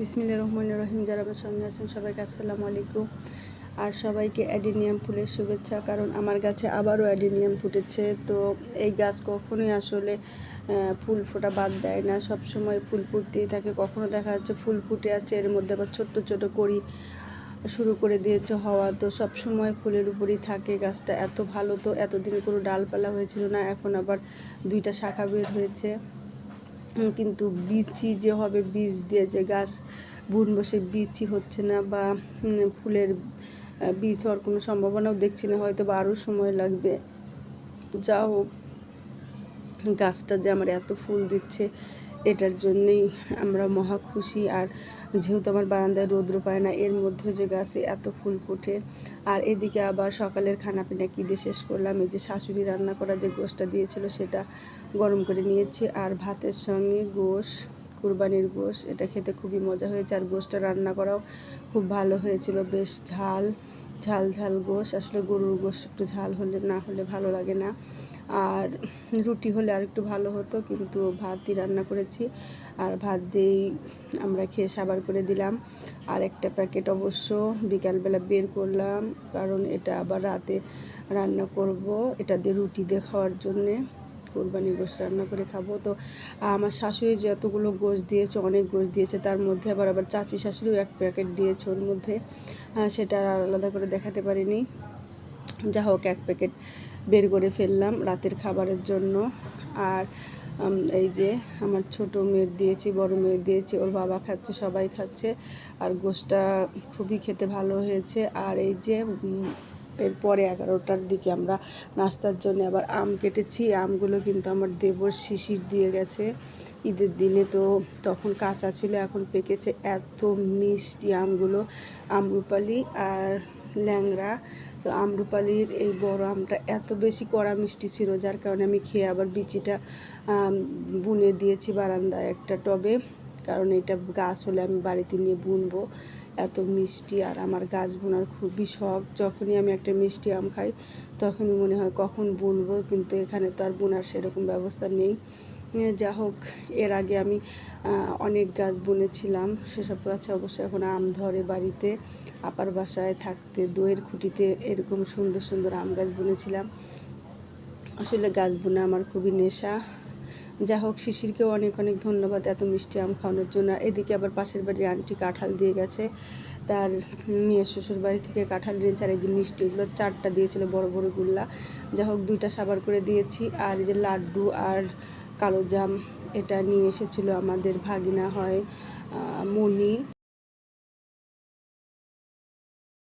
বিসমিল্লা রহমান রহিম, যারা আমার সঙ্গে আছেন সবাইকে আসসালামু আলাইকুম। আর সবাইকে অ্যাডিনিয়াম ফুলের শুভেচ্ছা, কারণ আমার গাছে আবারও অ্যাডিনিয়াম ফুটেছে। তো এই গাছ কখনোই আসলে ফুল ফোটা বাদ দেয় না। সব সময় ফুল ফুটতেই থাকে। কখনো দেখা যাচ্ছে ফুল ফুটে আছে, এর মধ্যে আবার ছোট্ট ছোট করি শুরু করে দিয়েছে হওয়া। তো সব সময় ফুলের উপরই থাকে গাছটা। এত ভালো তো এতদিন কোনো ডালপালা হয়েছিল না, এখন আবার দুইটা শাখা বের হয়েছে। কিন্তু বিচি যে হবে, বীজ দিয়ে যে গাছ বুনবো, সেই বিচি হচ্ছে না বা ফুলের বীজ হওয়ার কোনো সম্ভাবনাও দেখছি না হয়তো বা আরও সময় লাগবে। যা হোক। গাছটা যে আমার এত ফুল দিচ্ছে, এটার জন্যই আমরা মহা খুশি। আর যেহেতু আমার বারান্দায় রৌদ্র পায় না, এর মধ্যে যে গাছে এত ফুল ফোটে। আর এদিকে আবার সকালের খানা পিনা কী দিয়ে শেষ করলাম? এই যে শাশুড়ি রান্না করা যে গোশটা দিয়েছিল, সেটা গরম করে নিয়েছি। আর ভাতের সঙ্গে গোশ, কুরবানির গোশ, এটা খেতে খুবই মজা হয়েছে। আর গোশটা রান্না করাও খুব ভালো হয়েছিল, বেশ ঝাল। ঝাল ঝাল গোশ, আসলে গরুর গোশ একটু ঝাল হলে না হলে ভালো লাগে না। আর রুটি হলে আর একটু ভালো হতো, কিন্তু ভাতই রান্না করেছি। আর ভাত দিয়েই আমরা খেয়ে সাবার করে দিলাম। আর একটা প্যাকেট অবশ্য বিকালবেলা বের করলাম, কারণ এটা আবার রাতে রান্না করব, এটা দিয়ে রুটি দিয়ে খাওয়ার জন্যে। কোরবানির গোশ রান্না করে খাব। তো, আমার শাশুড়ি যতগুলো গোশ দিয়েছে, অনেক গোশ দিয়েছে, তার মধ্যে আবার আবার চাচি শাশুড়িও এক প্যাকেট দিয়েছে ওর মধ্যে। সেটা আলাদা করে দেখাতে পারিনি। যা হোক, এক প্যাকেট বের করে ফেললাম রাতের খাবারের জন্য। আর এই যে আমার ছোট মেয়ের দিয়েছি, বড় মেয়ের দিয়েছি, ওর বাবা খাচ্ছে, সবাই খাচ্ছে। আর গোশটা খুবই খেতে ভালো হয়েছে। আর এই যে এরপরে এগারোটার দিকে আমরা নাস্তার জন্য আবার আম কেটেছি। আমগুলো কিন্তু আমার দেবর শিশির দিয়ে গেছে। ঈদের দিনে তো তখন কাঁচা ছিল, এখন পেকেছে এত মিষ্টি আমগুলো, আমরুপালি আর ল্যাংড়া। তো আমরুপালির এই বড় আমটা এত বেশি কড়া মিষ্টি ছিল, যার কারণে আমি খেয়ে আবার বিচিটা বুনে দিয়েছি বারান্দায় একটা টবে। কারণ এটা গাছ হলে আমি বাড়িতে নিয়ে বুনবো। এত মিষ্টি আর আমার গাছ বোনার খুবই শখ। যখনই আমি একটা মিষ্টি আম খাই, তখনই মনে হয় কখন বুনবো, কিন্তু এখানে তো আর বোনার সেরকম ব্যবস্থা নেই। যা হোক, এর আগে আমি অনেক গাছ বুনেছিলাম। সেসব গাছে অবশ্য এখন আম ধরে বাড়িতে। আপার বাসায় থাকতে, দইয়ের খুঁটিতে এরকম সুন্দর সুন্দর আম গাছ বুনেছিলাম। আসলে গাছ বুনে আমার খুবই নেশা। যা হোক, শিশিরকেও অনেক অনেক ধন্যবাদ এত মিষ্টি আম খাওয়ানোর জন্য। এদিকে আবার পাশের বাড়ির আন্টি কাঁঠাল দিয়ে গেছে। তার মেয়ের শ্বশুর বাড়ি থেকে কাঁঠাল নিয়েছে আর এই যে মিষ্টিগুলো চারটা দিয়েছিল বড় বড় গুল্লা। যা হোক, দুইটা সাবার করে দিয়েছি। আর এই যে লাড্ডু আর কালো জাম, এটা নিয়ে এসেছিল আমাদের ভাগিনা হয় মনি